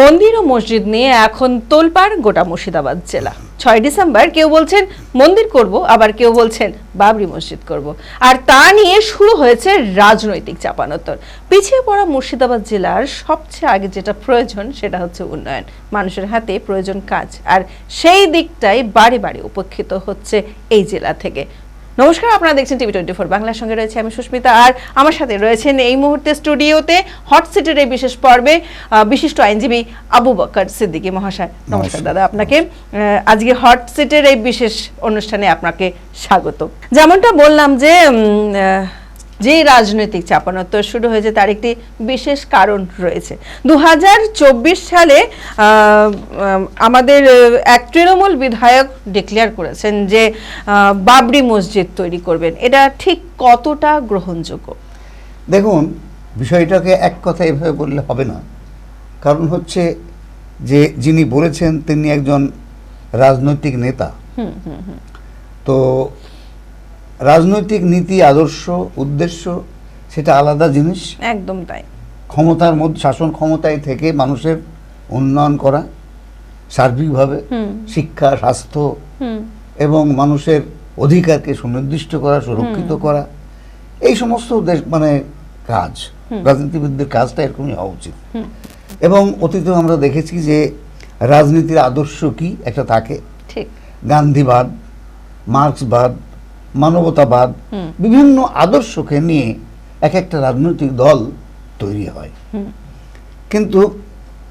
মন্দির ও মসজিদ নিয়ে এখন তোলপাড় গোটা মুর্শিদাবাদ জেলা। ছয় ডিসেম্বর কেউ বলছেন মন্দির করব, আবার কেউ বলছেন বাবরি মসজিদ করব। আর তা নিয়ে শুরু হয়েছে রাজনৈতিক চাপানোত্তর। পিছিয়ে পড়া মুর্শিদাবাদ জেলার সবচেয়ে আগে যেটা প্রয়োজন সেটা হচ্ছে উন্নয়ন। মানুষের হাতে প্রয়োজন কাজ। আর সেই দিকটাই বাড়ি বাড়ি উপেক্ষিত হচ্ছে এই জেলা থেকে। নমস্কার আপনারা দেখছেন টিভি টোয়েন্টি ফোর বাংলার সঙ্গে রয়েছে আমি সুস্মিতা আর আমার সাথে রয়েছেন এই মুহূর্তে স্টুডিওতে হট সিটের এই বিশেষ পর্বে বিশিষ্ট আইনজীবী আবু বকর সিদ্দিকি মহাশয়। নমস্কার। দাদা আপনাকে। আজকে হট সিটের এই বিশেষ অনুষ্ঠানে আপনাকে স্বাগত। যেমনটা বললাম যে যে রাজনৈতিক চাপানোত্তর শুরু হয়েছে তার একটি বিশেষ কারণ রয়েছে। দু হাজার চব্বিশ সালে আমাদের এক তৃণমূল বিধায়ক ডিক্লেয়ার করেছেন যে বাবরি মসজিদ তৈরি করবেন। এটা ঠিক কতটা গ্রহণযোগ্য? দেখুন বিষয়টাকে এক কথা এভাবে বললে হবে না। কারণ হচ্ছে যে যিনি বলেছেন তিনি একজন রাজনৈতিক নেতা। হুম হুম হুম। তো রাজনৈতিক নীতি আদর্শ উদ্দেশ্য সেটা আলাদা জিনিস। একদম তাই। ক্ষমতার মধ্যে শাসন ক্ষমতায় থেকে মানুষের উন্নয়ন করা সার্বিকভাবে শিক্ষা স্বাস্থ্য এবং মানুষের অধিকারকে সুনির্দিষ্ট করা সুরক্ষিত করা এই সমস্ত দেশ মানে কাজ রাজনীতিবিদদের কাজটা এরকমই হওয়া উচিত। এবং অতীতে আমরা দেখেছি যে রাজনীতির আদর্শ কি? একটা থাকে। ঠিক। গান্ধীবাদ মার্ক্সবাদ মানবতাবাদ বিভিন্ন আদর্শকে নিয়ে এক একটা রাজনৈতিক দল তৈরি হয়। কিন্তু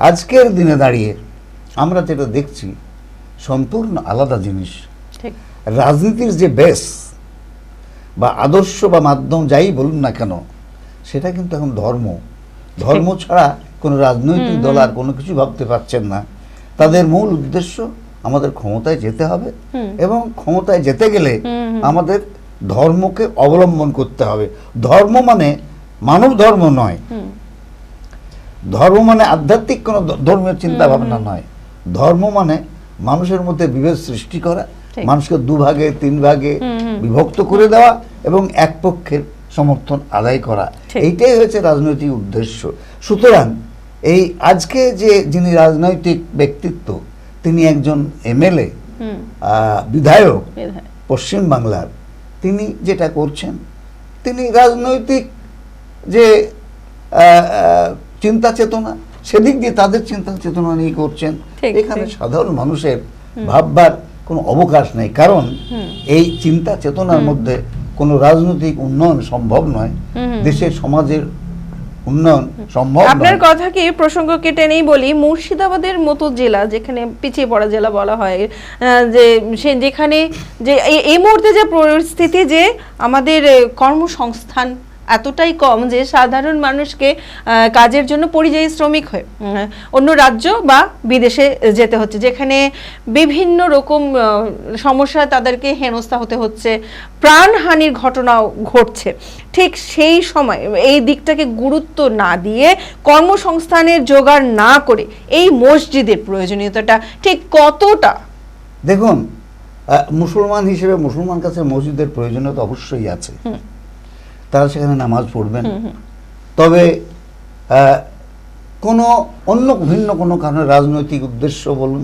আজকের দিনে দাঁড়িয়ে আমরা যেটা দেখছি সম্পূর্ণ আলাদা জিনিস। রাজনীতির যে বেস বা আদর্শ বা মাধ্যম যাই বলুন না কেন সেটা কিন্তু এখন ধর্ম। ধর্ম ছাড়া কোনো রাজনৈতিক দল আর কোনো কিছু ভাবতে পারছেন না। তাদের মূল উদ্দেশ্য আমাদের ক্ষমতায় যেতে হবে এবং ক্ষমতায় যেতে গেলে। আমাদের ধর্মকে অবলম্বন করতে হবে। ধর্ম মানে মানব ধর্ম নয়। ধর্ম মানে আধ্যাত্মিক কোনো ধর্মীয় চিন্তা ভাবনা নয়। ধর্ম মানে মানুষের মধ্যে বিভেদ সৃষ্টি করা। মানুষকে দুভাগে তিন ভাগে। বিভক্ত করে দেওয়া এবং এক পক্ষের সমর্থন আদায় করা। এইটাই হচ্ছে রাজনৈতিক উদ্দেশ্য। সুতরাং এই আজকে যে যিনি রাজনৈতিক ব্যক্তিত্ব তিনি একজন এমএলএ বিধায়ক পশ্চিম বাংলার। তিনি যেটা করছেন তিনি রাজনৈতিক যে চিন্তা চেতনা সেদিক দিয়ে তাদের চিন্তা চেতনা নিয়ে করছেন এখানে সাধারণ মানুষের ভাববার কোনো অবকাশ নেই। কারণ এই চিন্তা চেতনার মধ্যে কোনো রাজনৈতিক উন্নয়ন সম্ভব নয়। দেশের সমাজের উন্নয়ন সম্ভব আপনার কথাকে প্রসঙ্গ কেটে নেই বলি? মুর্শিদাবাদের মতো জেলা, যেখানে পিছিয়ে পড়া জেলা বলা হয় যে সে যেখানে যে এই মুহূর্তে যে পরিস্থিতি যে আমাদের কর্মসংস্থান এতটাই কম যে সাধারণ মানুষকে কাজের জন্য পরিযায়ী শ্রমিক হয়ে অন্য রাজ্য বা বিদেশে যেতে হচ্ছে যেখানে বিভিন্ন রকম সমস্যা তাদেরকে হেনস্থা হতে হচ্ছে প্রাণহানির ঘটনাও ঘটছে। ঠিক সেই সময় এই দিকটাকে গুরুত্ব না দিয়ে কর্মসংস্থানের জোগাড় না করে এই মসজিদের প্রয়োজনীয়তাটা ঠিক কতটা? দেখুন মুসলমান হিসেবে মুসলমান কাছে মসজিদের প্রয়োজনীয়তা অবশ্যই আছে। তারা সেখানে নামাজ পড়বেন। তবে কোনো অন্য ভিন্ন কোনো কারণে রাজনৈতিক উদ্দেশ্য বলুন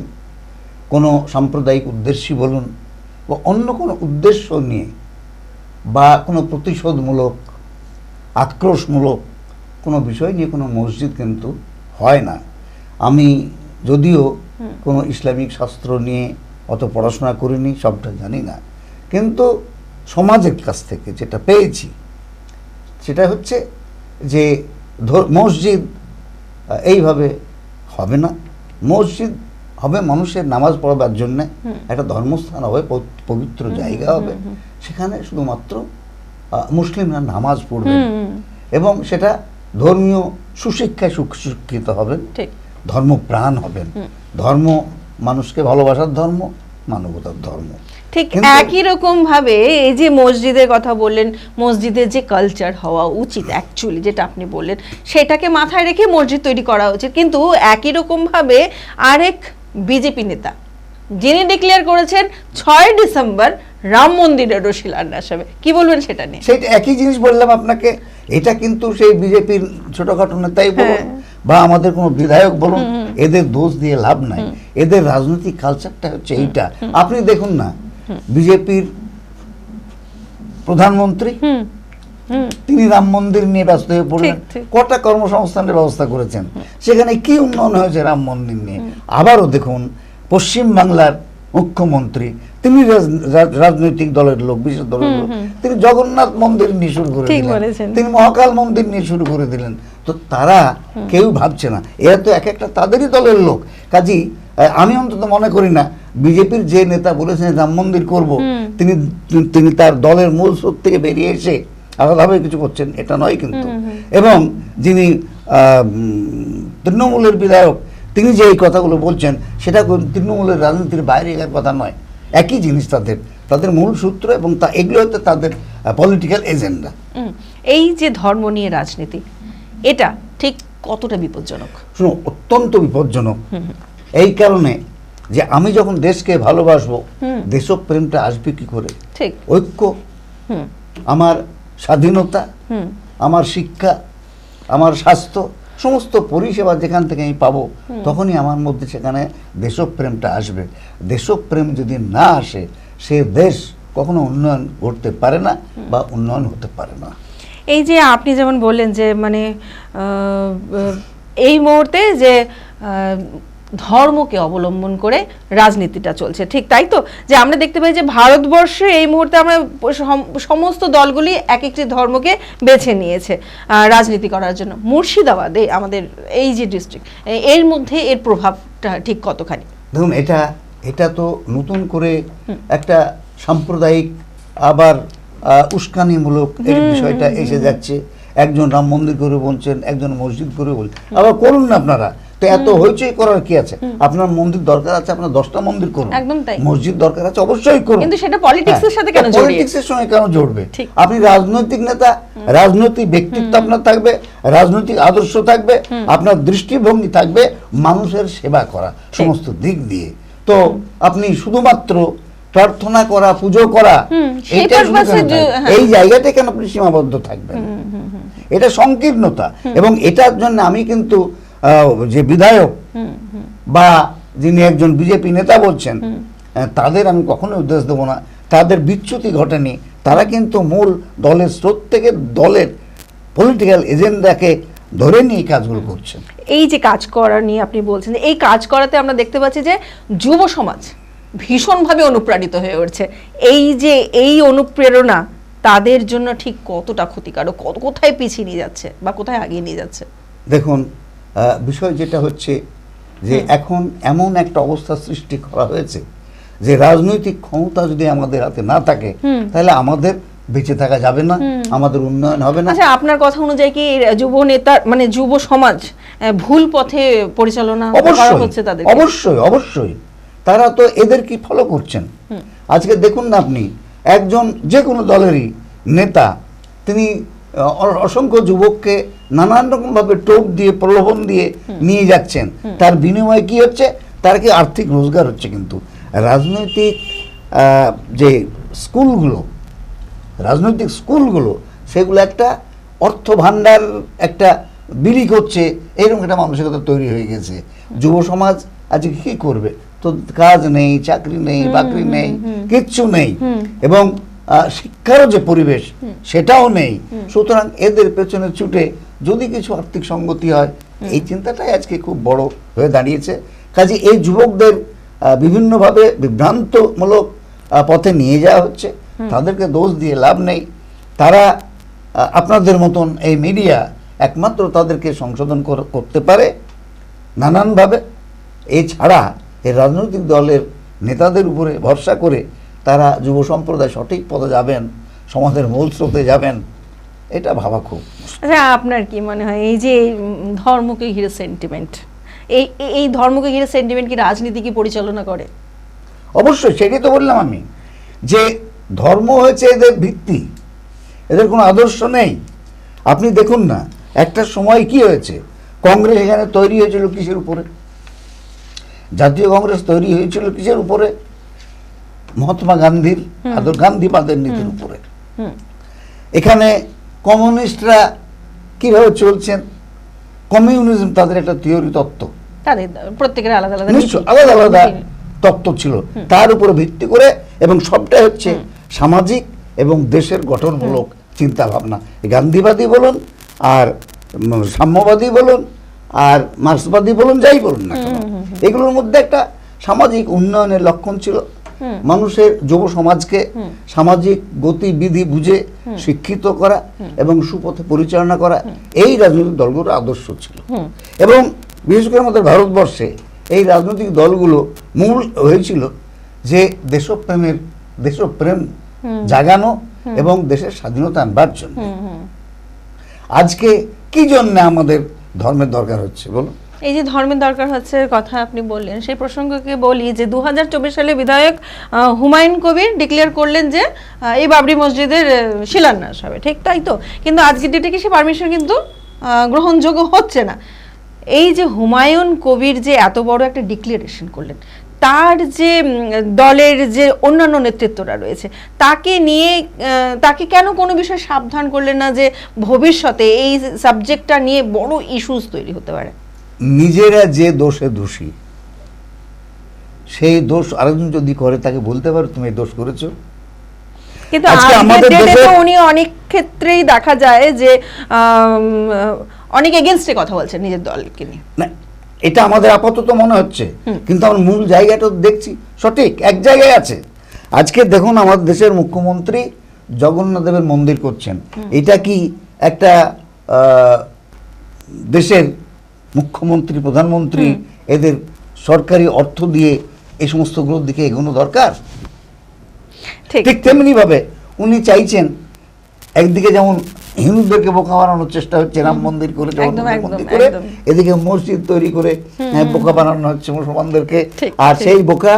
কোনো সাম্প্রদায়িক উদ্দেশ্যই বলুন বা অন্য কোনো উদ্দেশ্য নিয়ে বা কোনো প্রতিশোধমূলক আক্রোশমূলক কোনো বিষয় নিয়ে কোনো মসজিদ কিন্তু হয় না। আমি যদিও কোনো ইসলামিক শাস্ত্র নিয়ে অত পড়াশোনা করিনি সবটা জানি না। কিন্তু সমাজের কাছ থেকে যেটা পেয়েছি সেটা হচ্ছে যে মসজিদ এইভাবে হবে না। মসজিদ হবে মানুষের নামাজ পড়বার জন্য একটা ধর্মস্থান হবে পবিত্র জায়গা হবে। সেখানে শুধুমাত্র মুসলিমরা নামাজ পড়বেন হুম, এবং সেটা ধর্মীয় সুশিক্ষায় সুশিক্ষিত হবেন। ধর্মপ্রাণ হবেন। ধর্ম মানুষকে ভালোবাসার ধর্ম মানবতার ধর্ম। ঠিক একই রকম ভাবে এই যে মসজিদের কথা বললেন মসজিদের যে কালচার হওয়া উচিত অ্যাকচুয়ালি যেটা আপনি বললেন সেটাকে মাথায় রেখে মসজিদ তৈরি করা উচিত। কিন্তু একই রকম ভাবে আরেক বিজেপি নেতা যিনি ডিক্লেয়ার করেছেন ছয় ডিসেম্বর রাম মন্দিরেরও শিলান্যাস হবে কি বলবেন সেটা নিয়ে? সেটা একই জিনিস বললাম আপনাকে এটা কিন্তু সেই বিজেপির ছোটখাটো নেতাই বলুন হ্যাঁ। বা আমাদের কোনো বিধায়ক বলুন এদের দোষ দিয়ে লাভ নাই। এদের রাজনৈতিক কালচারটা হচ্ছে এইটা। আপনি দেখুন না বিজেপির প্রধানমন্ত্রী? তিনি রাম মন্দির নিয়ে ব্যস্ত হয়ে পড়লেন। কটা কর্মসংস্থানের ব্যবস্থা করেছেন? সেখানে কি উন্নয়ন হয়েছে রাম মন্দির নিয়ে? আবারও দেখুন পশ্চিম বাংলার মুখ্যমন্ত্রী তিনি রাজ- রাজ- রাজনৈতিক দলের লোক বিশেষ দলের লোক। তিনি জগন্নাথ মন্দির নিয়ে শুরু করে দিলেন। তিনি মহাকাল মন্দির নিয়ে শুরু করে দিলেন। তো তারা কেউ ভাবছে না। এরা তো এক একটা তাদেরই দলের লোক। কাজী আমি অন্তত মনে করি না বিজেপির যে নেতা বলেছেন রাম মন্দির করব তিনি তিনি তার দলের মূল স্রোত থেকে বেরিয়ে এসে আলাদাভাবে কিছু করছেন এটা নয় কিন্তু। এবং যিনি তৃণমূলের বিধায়ক তিনি যে এই কথাগুলো বলছেন সেটা তৃণমূলের রাজনীতির বাইরে এর কথা নয়। একই জিনিস তাদের তাদের মূল সূত্র এবং তা এগুলো হচ্ছে তাদের পলিটিক্যাল এজেন্ডা এই যে ধর্ম নিয়ে রাজনীতি এটা ঠিক কতটা বিপজ্জনক? শুনো অত্যন্ত বিপজ্জনক। এই কারণে যে আমি যখন দেশকে ভালোবাসবো দেশপ্রেমটা আসবে কি করে? ঠিক। ঐক্য আমার স্বাধীনতা আমার শিক্ষা আমার স্বাস্থ্য সমস্ত পরিষেবা যেখান থেকে আমি পাবো তখনই আমার মধ্যে সেখানে দেশপ্রেমটা আসবে। দেশপ্রেম যদি না আসে সে দেশ কখনো উন্নয়ন ঘটতে পারে না বা উন্নয়ন হতে পারে না। এই যে আপনি যেমন বললেন যে মানে এই মুহূর্তে যে ধর্মকে অবলম্বন করে রাজনীতিটা চলছে। ঠিক তাই তো? যে আমরা দেখতে পাই যে ভারতবর্ষে এই মুহূর্তে আমরা সম- সমস্ত দলগুলি এক একটি ধর্মকে বেছে নিয়েছে রাজনীতি করার জন্য। মুর্শিদাবাদে আমাদের এই যে ডিস্ট্রিক্ট এর মধ্যে এর প্রভাবটা ঠিক কতখানি? দেখুন এটা এটা তো নতুন করে একটা সাম্প্রদায়িক আবার উস্কানিমূলক এই বিষয়টা এসে যাচ্ছে। একজন রাম মন্দির করে বলছেন একজন মসজিদ করে বলছেন। আবার করুন না আপনারা তো এত হইচই করার কি আছে? আপনার মন্দির দরকার আছে আপনার দশটা মন্দির করুন। মসজিদ দরকার আছে অবশ্যই করুন। কিন্তু সেটা politics এর সাথে কেন জড়িয়ে? পলিটিক্স এর সঙ্গে কেন জড়বে? আপনি রাজনৈতিক নেতা রাজনৈতিক ব্যক্তিত্ব আপনার থাকবে রাজনৈতিক আদর্শ থাকবে আপনার দৃষ্টিভঙ্গি থাকবে মানুষের সেবা করা সমস্ত দিক দিয়ে। তো আপনি শুধুমাত্র প্রার্থনা করা পুজো করা? হ্যাঁ। এই জায়গাতে কেন আপনি সীমাবদ্ধ থাকবেন? এটা সংকীর্ণতা। এবং এটার জন্য আমি কিন্তু যে বিধায়ক বা যিনি একজন বিজেপি নেতা বলছেন তাদের আমি কখনো উদ্দেশ্য দেবো না। তাদের বিচ্যুতি ঘটেনি। তারা কিন্তু মূল দলের স্রোত থেকে দলের পলিটিক্যাল এজেন্ডাকে ধরে নিয়ে এই কাজগুলো করছেন। এই যে কাজ করা নিয়ে আপনি বলছেন এই কাজ করাতে আমরা দেখতে পাচ্ছি যে যুব সমাজ ভীষণভাবে অনুপ্রাণিত হয়ে উঠছে। এই যে এই অনুপ্রেরণা তাদের জন্য ঠিক কতটা ক্ষতিকারক কোথায় পিছিয়ে নিয়ে যাচ্ছে বা কোথায় আগিয়ে নিয়ে যাচ্ছে? দেখুন বিষয় যেটা হচ্ছে যে এখন এমন একটা অবস্থা সৃষ্টি করা হয়েছে যে রাজনৈতিক ক্ষমতা যদি আমাদের হাতে না থাকে তাহলে আমাদের বেঁচে থাকা যাবে না আমাদের উন্নয়ন হবে না। আচ্ছা আপনার কথা অনুযায়ী কি যুব নেতা মানে যুব সমাজ ভুল পথে পরিচালনা হচ্ছে তাদের অবশ্যই অবশ্যই। তারা তো এদের কি ফলো করছেন? আজকে দেখুন না আপনি একজন যে কোনো দলেরই নেতা তিনি অসংখ্য যুবককে নানান রকম ভাবে টোপ দিয়ে প্রলোভন দিয়ে নিয়ে যাচ্ছেন। তার বিনিময়ে কি হচ্ছে? তার কি আর্থিক রোজগার হচ্ছে কিন্তু। রাজনৈতিক যে স্কুলগুলো রাজনৈতিক স্কুলগুলো সেগুলো একটা অর্থ ভাণ্ডার একটা বিলি করছে। এরকম একটা মানসিকতা তৈরি হয়ে গেছে। যুব সমাজ আজকে কি করবে? তো কাজ নেই চাকরি নেই বাকরি নেই কিচ্ছু নেই। এবং শিক্ষারও যে পরিবেশ সেটাও নেই। সুতরাং এদের পেছনে ছুটে যদি কিছু আর্থিক সঙ্গতি হয় এই চিন্তাটাই আজকে খুব বড় হয়ে দাঁড়িয়েছে। কাজে এই যুবকদের বিভিন্নভাবে বিভ্রান্তমূলক পথে নিয়ে যাওয়া হচ্ছে। তাদেরকে দোষ দিয়ে লাভ নেই। তারা আপনাদের মতন এই মিডিয়া একমাত্র তাদেরকে সংশোধন করতে পারে নানানভাবে। এছাড়া এই রাজনৈতিক দলের নেতাদের উপরে ভরসা করে তারা যুব সম্প্রদায় সঠিক পথে যাবেন সমাজের মূল স্রোতে যাবেন এটা ভাবা খুব আচ্ছা আপনার কি মনে হয় এই যে ধর্মকে ঘিরে সেন্টিমেন্ট এই এই- এই ধর্মকে ঘিরে সেন্টিমেন্ট কি রাজনীতি কি পরিচালনা করে? অবশ্যই সেটাই তো বললাম আমি যে ধর্ম হয়েছে এদের ভিত্তি এদের কোনো আদর্শ নেই। আপনি দেখুন না একটা সময় কি হয়েছে? কংগ্রেস এখানে তৈরি হয়েছিল কিসের উপরে? জাতীয় কংগ্রেস তৈরি হয়েছিল কিসের উপরে? মহাত্মা গান্ধীর আদর গান্ধীবাদের নীতির উপরে। এখানে কমিউনিস্টরা কীভাবে চলছেন? কমিউনিজম তাদের একটা থিওরি তত্ত্ব। তাদের প্রত্যেকের আলাদা আলাদা নিশ্চয় আলাদা আলাদা তত্ত্ব ছিল। তার উপরে ভিত্তি করে এবং সবটাই হচ্ছে সামাজিক এবং দেশের গঠনমূলক চিন্তা ভাবনা গান্ধীবাদী বলুন আর সাম্যবাদী বলুন আর মার্ক্সবাদী বলুন যাই বলুন না এগুলোর মধ্যে একটা সামাজিক উন্নয়নের লক্ষণ ছিল। মানুষের যুব সমাজকে সামাজিক গতিবিধি বুঝে শিক্ষিত করা এবং সুপথে পরিচালনা করা এই রাজনৈতিক দলগুলোর আদর্শ ছিল। এবং বিশেষ করে আমাদের ভারতবর্ষে এই রাজনৈতিক দলগুলো মূল হয়েছিল যে দেশপ্রেমের দেশপ্রেম জাগানো এবং দেশের স্বাধীনতা আনবার জন্য। আজকে কি জন্য আমাদের ধর্মের দরকার হচ্ছে বলুন? এই যে ধর্মের দরকার হচ্ছে কথা আপনি বললেন, সেই প্রসঙ্গকে বলি যে দু হাজার চব্বিশ সালে বিধায়ক হুমায়ুন কবির ডিক্লেয়ার করলেন যে এই বাবরি মসজিদের শিলান্যাস হবে। ঠিক তাই তো? কিন্তু আজকের ডেটে কি সে পারমিশন কিন্তু গ্রহণযোগ্য হচ্ছে না? এই যে হুমায়ুন কবির যে এত বড় একটা ডিক্লারেশন করলেন, তার যে দলের যে অন্যান্য নেতৃত্বরা রয়েছে, তাকে নিয়ে তাকে কেন কোনো বিষয়ে সাবধান করলেন না যে ভবিষ্যতে এই সাবজেক্টটা নিয়ে বড় ইস্যুস তৈরি হতে পারে? নিজেরা যে দোষে দোষী সেই দোষ আরেকজন যদি করে তাকে বলতে পারো তুমি দোষ করেছ? কিন্তু আমাদের দেশে- উনি অনেক ক্ষেত্রেই দেখা যায় যে অনেক এগেনস্টে কথা বলছেন নিজের দলকে নিয়ে। না এটা আমাদের আপাতত মনে হচ্ছে। কিন্তু আমার মূল জায়গাটা দেখছি সঠিক এক জায়গায় আছে। আজকে দেখুন আমাদের দেশের মুখ্যমন্ত্রী জগন্নাথ দেবের মন্দির করছেন। এটা কি একটা আহ, দেশের মুখ্যমন্ত্রী প্রধানমন্ত্রী এদের সরকারি অর্থ দিয়ে এই সমস্তগুলোর দিকে এগোনো দরকার? ঠিক। তেমনি ভাবে উনি চাইছেন একদিকে যেমন হিন্দুদেরকে বোকা বানানোর চেষ্টা হচ্ছে রাম মন্দির করে জগন্নাথ মন্দির করে এদিকে মসজিদ তৈরি করে হ্যাঁ, বোকা বানানো হচ্ছে মুসলমানদেরকে। আর সেই বোকা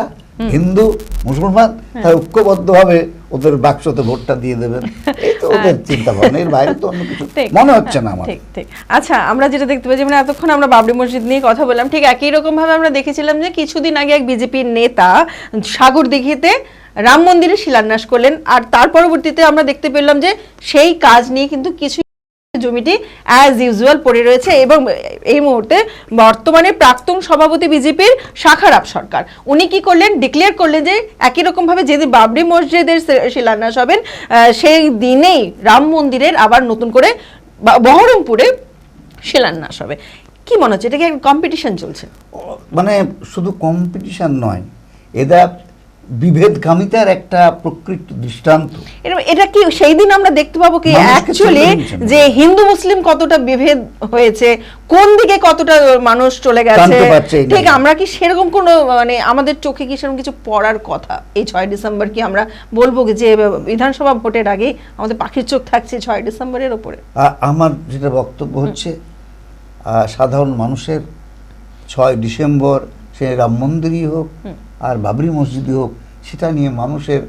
হিন্দু মুসলমান তার ঐক্যবদ্ধভাবে ওদের বাক্সতে ভোটটা দিয়ে দেবেন। এই তো ওদের চিন্তা ভাবনা এর বাইরে তো অন্য কিছু মনে হচ্ছে না আমার। ঠিক ঠিক। আচ্ছা আমরা যেটা দেখতে পাচ্ছি মানে এতক্ষণ আমরা বাবরি মসজিদ নিয়ে কথা বললাম ঠিক একই রকম ভাবে আমরা দেখেছিলাম যে কিছুদিন আগে এক বিজেপির নেতা সাগর দিঘিতে রাম মন্দিরে শিলান্যাস করলেন আর তার পরবর্তীতে আমরা দেখতে পেলাম যে সেই কাজ নিয়ে কিন্তু কিছু জমিটি অ্যাজ ইউজুয়াল পড়ে রয়েছে এবং এই মুহূর্তে বর্তমানে প্রাক্তন সভাপতি বিজেপির শাখারাপ সরকার। উনি কি করলেন? ডিক্লেয়ার করলেন যে একই রকম ভাবে যেদিন বাবরি মসজিদের শিলান্যাস হবেন সেই দিনেই রাম মন্দিরের আবার নতুন করে বহরমপুরে শিলান্যাস হবে। কি মনে হচ্ছে? এটা কি কম্পিটিশন চলছে? মানে শুধু কম্পিটিশন নয় এরা বিভেদকামিতার একটা প্রকৃত দৃষ্টান্ত। এটা- কি সেই দিন আমরা দেখতে পাবো কি? অ্যাকচুয়ালি। যে হিন্দু মুসলিম কতটা বিভেদ হয়েছে কোন দিকে কতটা মানুষ চলে গেছে ঠিক আমরা কি সেরকম কোনো মানে আমাদের চোখে কি সেরকম কিছু পড়ার কথা? এই ছয় ডিসেম্বর কি আমরা বলব যে বিধানসভা ভোটের আগে আমাদের পাখির চোখ থাকছে ছয় ডিসেম্বরের ওপরে? আমার যেটা বক্তব্য হচ্ছে সাধারণ মানুষের ছয় ডিসেম্বর সে রাম মন্দিরই হোক আর বাবরি মসজিদই হোক সেটা নিয়ে মানুষের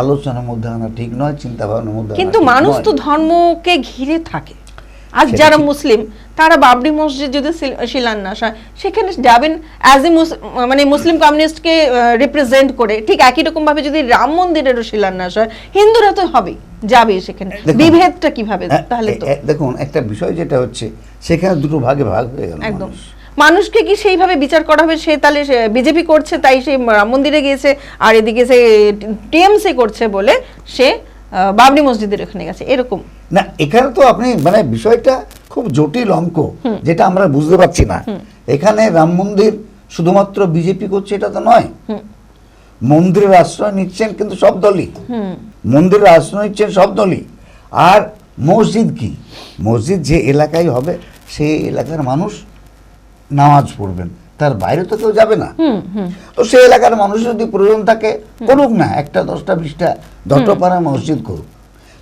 আলোচনার মধ্যে আনা ঠিক নয় চিন্তা ভাবনার মধ্যে কিন্তু মানুষ তো ধর্মকে ঘিরে থাকে। আজ যারা মুসলিম তারা বাবরি মসজিদ যদি শিলান্যাস হয় সেখানে যাবেন অ্যাজ এ মানে মুসলিম কমিউনিস্টকে রিপ্রেজেন্ট করে ঠিক একই রকম ভাবে যদি রাম মন্দিরেরও শিলান্যাস হয় হিন্দুরা তো হবেই যাবে সেখানে। বিভেদটা কীভাবে? তাহলে দেখুন একটা বিষয় যেটা হচ্ছে সেখানে দুটো ভাগে ভাগ হয়ে গেল একদম। মানুষকে কি সেইভাবে বিচার করা হবে? সে তাহলে বিজেপি করছে, তাই সে রাম মন্দিরে গিয়েছে, আর এদিকে সে টিএমসি করছে বলে সে বাবরি মসজিদের এখানে গেছে এরকম না এখানে তো আপনি মানে বিষয়টা খুব জটিল অঙ্ক যেটা আমরা বুঝতে পারছি না এখানে রাম মন্দির শুধুমাত্র বিজেপি করছে এটা তো নয় মন্দিরের আশ্রয় নিচ্ছেন কিন্তু সব দলই মন্দিরের আশ্রয় নিচ্ছেন সব দলই আর মসজিদ কি মসজিদ যে এলাকায় হবে সেই এলাকার মানুষ নামাজ পড়বেন। তার বাইরে তো কেউ যাবে না। তো সেই এলাকার মানুষ যদি প্রয়োজন থাকে করুক না। একটা দশটা বিশটা দত্তপাড়া মসজিদ করুক।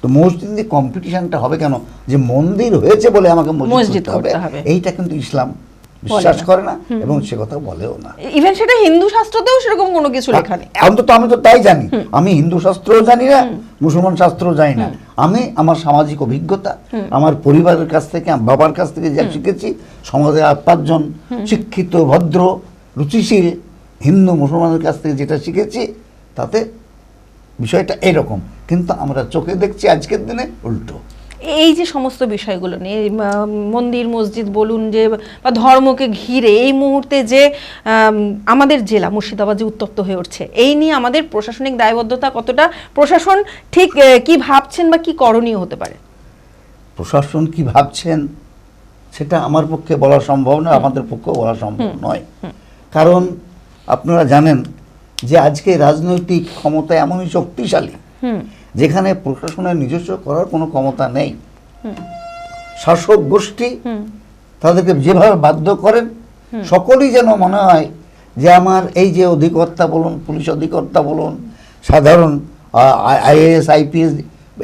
তো মসজিদ কম্পিটিশনটা হবে কেন? যে মন্দির হয়েছে বলে আমাকে মসজিদ হবে। এইটা কিন্তু ইসলাম। বিশ্বাস করে না এবং সে কথা বলেও না। ইভেন সেটা হিন্দু শাস্ত্রতেও সেরকম কোনো কিছু লেখা নেই। অন্তত আমি তো তাই জানি। আমি হিন্দু শাস্ত্রও জানি না মুসলমান শাস্ত্রও জানি না। আমি আমার সামাজিক অভিজ্ঞতা আমার পরিবারের কাছ থেকে বাবার কাছ থেকে যা শিখেছি সমাজে আট পাঁচজন শিক্ষিত ভদ্র রুচিশীল হিন্দু মুসলমানের কাছ থেকে যেটা শিখেছি তাতে বিষয়টা এরকম। কিন্তু আমরা চোখে দেখছি আজকের দিনে উল্টো। এই যে সমস্ত বিষয়গুলো নিয়ে মন্দির মসজিদ বলুন যে বা ধর্মকে ঘিরে এই মুহূর্তে যে আমাদের জেলা মুর্শিদাবাদ যে উত্তপ্ত হয়ে উঠছে এই নিয়ে আমাদের প্রশাসনিক দায়বদ্ধতা কতটা? প্রশাসন ঠিক কি ভাবছেন বা কি করণীয় হতে পারে? প্রশাসন কি ভাবছেন? সেটা আমার পক্ষে বলা সম্ভব নয় আমাদের পক্ষেও বলা সম্ভব নয়। কারণ আপনারা জানেন যে আজকে রাজনৈতিক ক্ষমতা এমনই শক্তিশালী হুম। যেখানে প্রশাসনের নিজস্ব করার কোনো ক্ষমতা নেই। শাসক গোষ্ঠী তাদেরকে যেভাবে বাধ্য করেন সকলেই যেন মনে হয় যে আমার এই যে অধিকর্তা বলুন পুলিশ অধিকর্তা বলুন সাধারণ আইএএস আইপিএস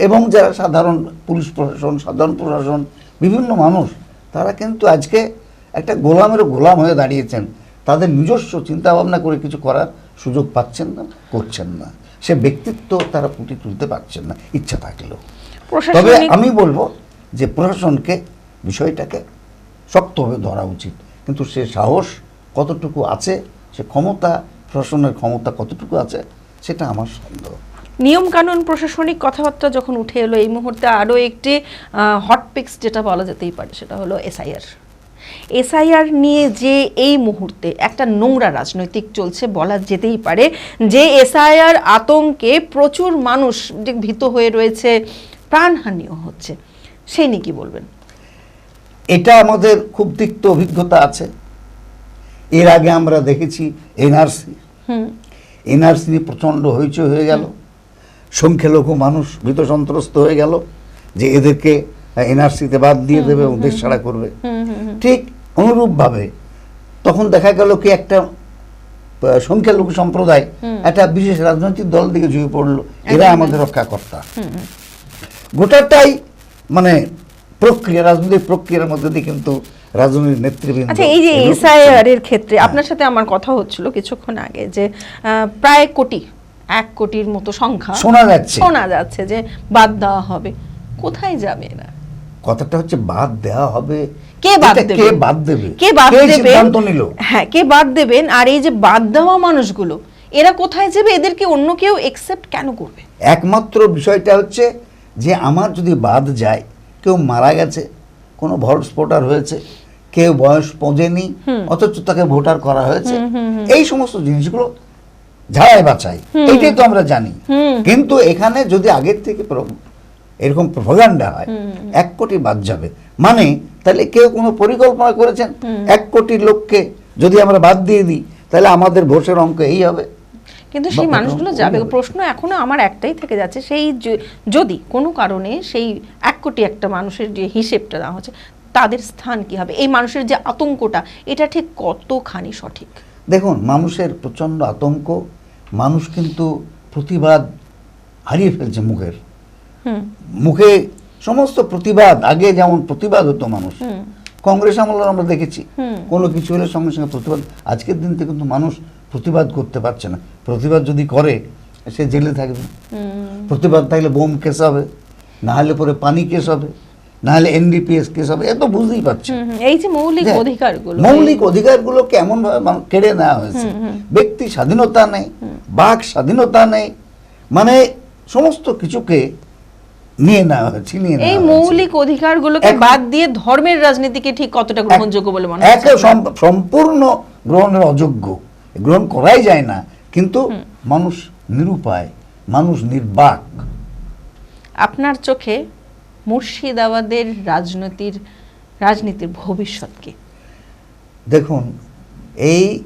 এবং যারা সাধারণ পুলিশ প্রশাসন সাধারণ প্রশাসন বিভিন্ন মানুষ তারা কিন্তু আজকে একটা গোলামেরও গোলাম হয়ে দাঁড়িয়েছেন। তাদের নিজস্ব চিন্তা ভাবনা করে কিছু করার সুযোগ পাচ্ছেন না করছেন না। সে ব্যক্তিত্ব তারা ফুটে তুলতে পারছেন না ইচ্ছা থাকলেও। তবে আমি বলব যে প্রশাসনকে বিষয়টাকে শক্তভাবে ধরা উচিত। কিন্তু সে সাহস কতটুকু আছে সে ক্ষমতা প্রশাসনের ক্ষমতা কতটুকু আছে সেটা আমার সন্দেহ। নিয়ম কানুন প্রশাসনিক কথাবার্তা যখন উঠে এলো এই মুহূর্তে আরও একটি হট পিক্স যেটা বলা যেতেই পারে সেটা হলো এসআইআর এসআইআর নিয়ে যে এই মুহূর্তে একটা নোংরা রাজনৈতিক চলছে বলা যেতেই পারে যে এসআইআর আতঙ্কে প্রচুর মানুষ যে ভীত হয়ে রয়েছে প্রাণহানিও হচ্ছে। সেই নিয়ে কি বলবেন? এটা আমাদের খুব তিক্ত অভিজ্ঞতা আছে। এর আগে আমরা দেখেছি এনআরসি। হুম। এনআরসি নিয়ে প্রচণ্ড হইচই হয়ে গেল। সংখ্যালঘু মানুষ ভীত সন্ত্রস্ত হয়ে গেল যে এদেরকে এনআরসিতে বাদ দিয়ে দেবে এবং দেশ ছাড়া করবে। ঠিক অনুরূপভাবে তখন দেখা গেল কি একটা সংখ্যালঘু সম্প্রদায় একটা বিশেষ রাজনৈতিক দল দিকে ঝুঁকে পড়ল। এরা। আমাদের রক্ষাকর্তা। গোটাটাই মানে প্রক্রিয়া রাজনৈতিক প্রক্রিয়ার মধ্যে দিয়ে কিন্তু নেতৃবৃন্দ আচ্ছা এই যে এসআইআর। এর ক্ষেত্রে আপনার সাথে আমার কথা হচ্ছিল কিছুক্ষণ আগে যে প্রায় কোটি এক কোটির মতো সংখ্যা শোনা যাচ্ছে। শোনা যাচ্ছে যে বাদ দেওয়া হবে। কোথায় যাবে এরা? কথাটা হচ্ছে বাদ দেওয়া হবে। কে বাদ দেবে কে বাদ দেবে? কে বাদ দেবেন হ্যাঁ কে বাদ দেবেন? আর এই যে বাদ দেওয়া মানুষগুলো এরা কোথায় যাবে? এদেরকে অন্য কেউ একসেপ্ট কেন করবে? একমাত্র বিষয়টা হচ্ছে যে আমার যদি বাদ যায় কেউ মারা গেছে কোনো ভোট স্পোটার হয়েছে কেউ বয়স পৌঁছেনি অথচ তাকে ভোটার করা হয়েছে এই সমস্ত জিনিসগুলো ঝাড়াই বাছাই এইটাই তো আমরা জানি। কিন্তু এখানে যদি আগের থেকে এরকম প্রভাগান্ডা হয় এক কোটি বাদ যাবে। মানে তাহলে কেউ কোনো পরিকল্পনা করেছেন? এক কোটি লোককে যদি আমরা বাদ দিয়ে দিই তাহলে আমাদের ভোটের অঙ্ক এই হবে। কিন্তু সেই মানুষগুলো যাবে। প্রশ্ন এখনও আমার একটাই থেকে যাচ্ছে সেই যদি কোনো কারণে সেই এক কোটি একটা মানুষের যে হিসেবটা দেওয়া হচ্ছে তাদের স্থান কি হবে? এই মানুষের যে আতঙ্কটা এটা ঠিক কতখানি সঠিক? দেখুন মানুষের প্রচণ্ড আতঙ্ক মানুষ কিন্তু প্রতিবাদ হারিয়ে ফেলছে মুখের। মুখে সমস্ত প্রতিবাদ আগে যেমন প্রতিবাদ হতো মানুষ কংগ্রেস আমলে আমরা দেখেছি। কোনো কিছু হলে সঙ্গে সঙ্গে প্রতিবাদ আজকের দিনতে কিন্তু মানুষ প্রতিবাদ করতে পারছে না। প্রতিবাদ যদি করে সে জেলে থাকবে। প্রতিবাদ থাকলে বোম কেস হবে না হলে পরে পানি কেস হবে না হলে এনডিপিএস কেস হবে এ তো বুঝতেই পারছি। এই যে মৌলিক অধিকারগুলো। মৌলিক অধিকারগুলো কেমন ভাবে কেড়ে নেওয়া হয়েছে। ব্যক্তি স্বাধীনতা নেই বাক স্বাধীনতা নেই মানে সমস্ত কিছুকে নিয়ে নেওয়া হয়েছে ছিনিয়ে এই মৌলিক অধিকারগুলোকে বাদ দিয়ে ধর্মের রাজনীতিকে ঠিক কতটা গ্রহণযোগ্য বলে মনে হচ্ছে? সম- সম্পূর্ণ গ্রহণের অযোগ্য। গ্রহণ করাই যায় না কিন্তু মানুষ নিরুপায় মানুষ নির্বাক। আপনার চোখে মুর্শিদাবাদের রাজনীতির রাজনীতির ভবিষ্যৎ কি? দেখুন এই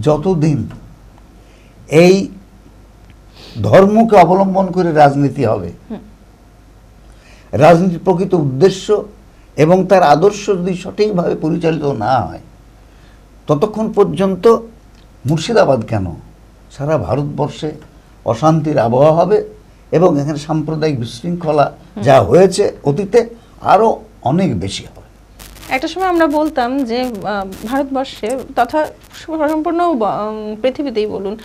যতদিন এই ধর্মকে অবলম্বন করে রাজনীতি হবে রাজনীতির প্রকৃত উদ্দেশ্য এবং তার আদর্শ যদি সঠিকভাবে পরিচালিত না হয় ততক্ষণ পর্যন্ত মুর্শিদাবাদ কেন? সারা ভারতবর্ষে অশান্তির আবহাওয়া হবে এবং এখানে সাম্প্রদায়িক বিশৃঙ্খলা যা হয়েছে অতীতে আরও অনেক বেশি হবে। একটা সময় আমরা বলতাম যে ভারতবর্ষে তথা সম্পূর্ণ পৃথিবীতেই বলুন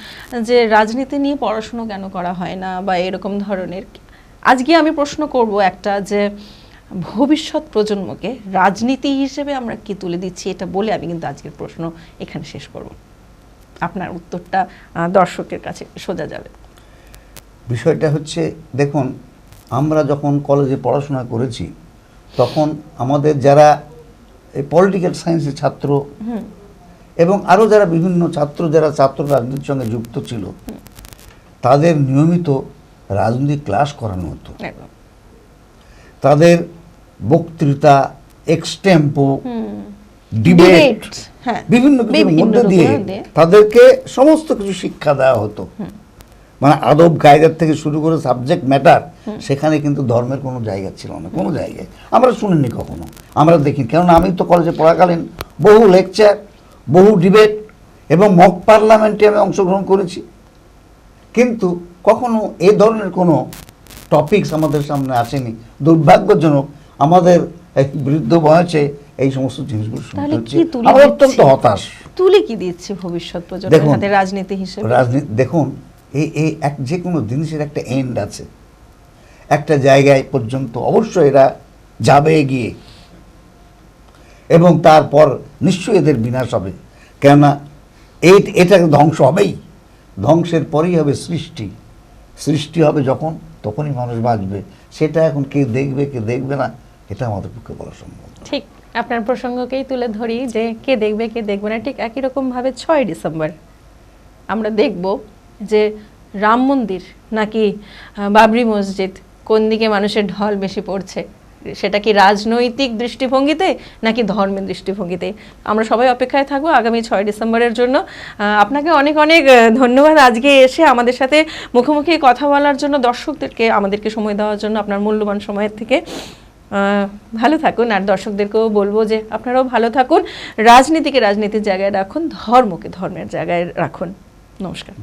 যে রাজনীতি নিয়ে পড়াশুনো কেন করা হয় না বা এরকম ধরনের আজকে আমি প্রশ্ন করব একটা যে ভবিষ্যৎ প্রজন্মকে রাজনীতি হিসেবে আমরা কি তুলে দিচ্ছি এটা বলে আমি কিন্তু আজকের প্রশ্ন এখানে শেষ করব। আপনার উত্তরটা দর্শকের কাছে সোজা যাবে। বিষয়টা হচ্ছে দেখুন আমরা যখন কলেজে পড়াশোনা করেছি তখন আমাদের যারা এই পলিটিক্যাল সায়েন্সের ছাত্র এবং আরও যারা বিভিন্ন ছাত্র যারা ছাত্র রাজনীতির সঙ্গে যুক্ত ছিল তাদের নিয়মিত রাজনৈতিক ক্লাস করানো হতো। তাদের বক্তৃতা এক্সটেম্পো ডিবেট হ্যাঁ। বিভিন্ন কিছুর মধ্যে দিয়ে। তাদেরকে সমস্ত কিছু শিক্ষা দেওয়া হতো। মানে আদব কায়দার থেকে শুরু করে সাবজেক্ট ম্যাটার সেখানে কিন্তু ধর্মের কোনো জায়গা ছিল না কোনো জায়গায়। আমরা শুনিনি কখনো আমরা দেখি কেননা আমি তো কলেজে পড়াকালীন বহু লেকচার বহু ডিবেট এবং মক পার্লামেন্টে আমি অংশগ্রহণ করেছি। কিন্তু কখনো এ ধরনের কোনো টপিকস আমাদের সামনে আসেনি। দুর্ভাগ্যজনক আমাদের এই বৃদ্ধ বয়সে এই সমস্ত জিনিসগুলো শুনতে হচ্ছে। আমরা অত্যন্ত হতাশ। তুলে কি দিচ্ছে ভবিষ্যৎ প্রজন্মের দেখুন, হাতে রাজনীতি হিসেবে? রাজনীতি দেখুন এই এই এক যে কোনো জিনিসের একটা এন্ড আছে। একটা জায়গায় পর্যন্ত অবশ্যই এরা যাবে গিয়ে এবং তারপর নিশ্চয়ই এদের বিনাশ হবে। কেননা এই এটা ধ্বংস হবেই। ধ্বংসের পরেই হবে সৃষ্টি। সৃষ্টি হবে যখন, তখনই মানুষ বাঁচবে। সেটা এখন কে দেখবে কে দেখবে না, এটা আমাদের পক্ষে বলা সম্ভব ঠিক, আপনার প্রসঙ্গকেই তুলে ধরি যে কে দেখবে কে দেখবে না, ঠিক একই রকম ভাবে ছয় ডিসেম্বর আমরা দেখব যে রাম মন্দির নাকি বাবরি মসজিদ কোন দিকে মানুষের ঢল বেশি পড়ছে। সেটা কি রাজনৈতিক দৃষ্টিভঙ্গিতে নাকি ধর্মের দৃষ্টিভঙ্গিতে? আমরা সবাই অপেক্ষায় থাকব আগামী ছয় ডিসেম্বরের জন্য। আপনাকে অনেক অনেক ধন্যবাদ আজকে এসে আমাদের সাথে মুখোমুখি কথা বলার জন্য, দর্শকদেরকে, আমাদেরকে সময় দেওয়ার জন্য, আপনার মূল্যবান সময়ের থেকে। ভালো থাকুন, আর দর্শকদেরকেও বলব যে আপনারাও ভালো থাকুন। রাজনীতিকে রাজনীতির জায়গায় রাখুন, ধর্মকে ধর্মের জায়গায় রাখুন। নমস্কার।